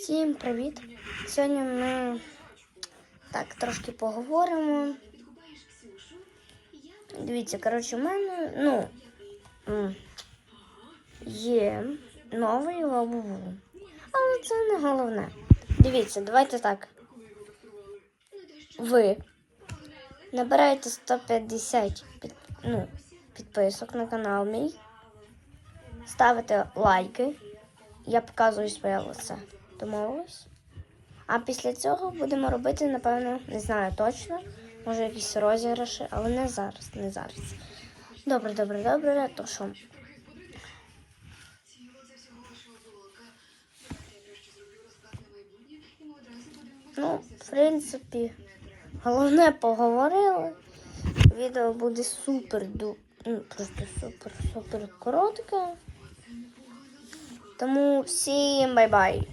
Всім привіт! Сьогодні ми так трошки поговоримо. Дивіться, коротше, у мене ну, є новий лабубу. Але це не головне. Дивіться, давайте так. Ви набираєте 150 під, ну, підписок на канал мій. Ставите лайки. Я показую своє лице. Домовились? А після цього будемо робити, напевно, не знаю точно. Може якісь розіграші, але не зараз, не зараз. Добре, добре, добре. То що? Ну, в принципі, головне поговорили. Відео буде супер, ну, просто супер, супер коротке. Тому всім бай-бай.